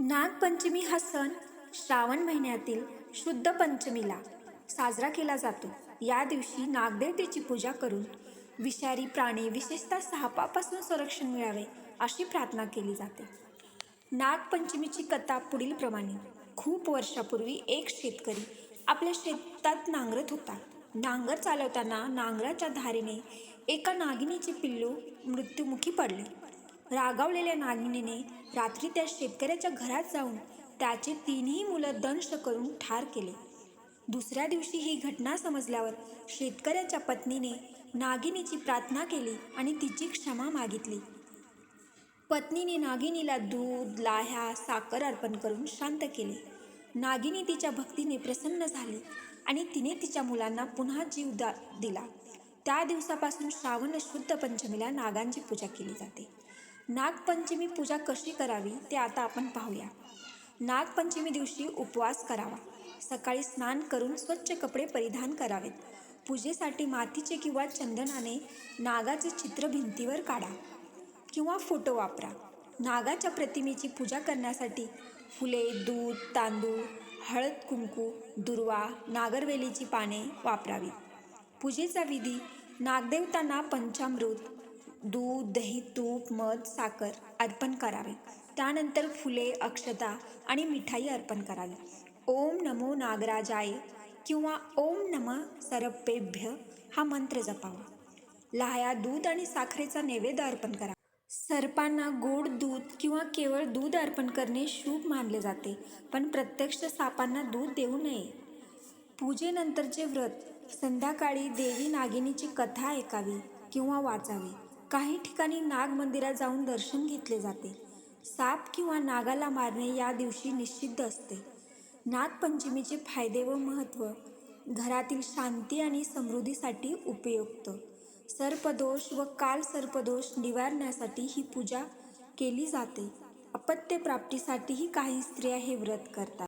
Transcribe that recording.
नागपंचमी हा सण श्रावण महिन्यातील शुद्ध पंचमीला साजरा केला जातो. या दिवशी नागदेवतेची पूजा करून विषारी प्राणी विशेषतः सापापासून संरक्षण मिळावे अशी प्रार्थना केली जाते. नागपंचमीची कथा पुढील प्रमाणे. खूप वर्षापूर्वी एक शेतकरी आपल्या शेतात नांगरत होता. नांगर चालवताना नांगराच्या धारेने एका नागिनीचे पिल्लू मृत्युमुखी पडले. रागावलेल्या नागिनीने रात्री त्या शेतकऱ्याच्या घरात जाऊन त्याचे तीनही मुलं दंश करून ठार केले. दुसऱ्या दिवशी ही घटना समजल्यावर शेतकऱ्याच्या पत्नीने नागिनीची प्रार्थना केली आणि तिची क्षमा मागितली. पत्नीने नागिनीला दूध लाह्या साखर अर्पण करून शांत केले. नागिनी तिच्या भक्तीने प्रसन्न झाली आणि तिने तिच्या मुलांना पुन्हा जीव दा दिला. त्या दिवसापासून श्रावण शुद्ध पंचमीला नागांची पूजा केली जाते. नागपंचमी पूजा कशी करावी ते आता आपण पाहूया. नागपंचमी दिवशी उपवास करावा. सकाळी स्नान करून स्वच्छ कपडे परिधान करावेत. पूजेसाठी मातीचे किंवा चंदनाने नागाचे चित्र भिंतीवर काढा किंवा फोटो वापरा. नागाच्या प्रतिमेची पूजा करण्यासाठी फुले दूध तांदूळ हळद कुंकू दुर्वा नागरवेलीची पाने वापरावी. पूजेचा विधी नागदेवतांना पंचामृत दूध दही तूप मध साखर अर्पण करावे. त्यानंतर फुले अक्षता आणि मिठाई अर्पण करावी. ओम नमो नागराजाय किंवा ओम नम सरपेभ्य हा मंत्र जपावा. लाह्या दूध आणि साखरेचा नैवेद्य अर्पण करा. सर्पांना गोड दूध किंवा केवळ दूध अर्पण करणे शुभ मानले जाते पण प्रत्यक्ष सापांना दूध देऊ नये. पूजेनंतरचे व्रत संध्याकाळी देवी नागिनीची कथा ऐकावी किंवा वाचावी. काही ठिकाणी नाग मंदिरात जाऊन दर्शन घेतले जाते. साप किंवा नागाला मारणे या दिवशी निषिद्ध असते. नागपंचमीचे फायदे व महत्त्व घरातील शांती आणि समृद्धीसाठी उपयुक्त. सर्पदोष व काल सर्पदोष निवारण्यासाठी ही पूजा केली जाते. अपत्य प्राप्तीसाठीही काही स्त्रिया हे व्रत करतात.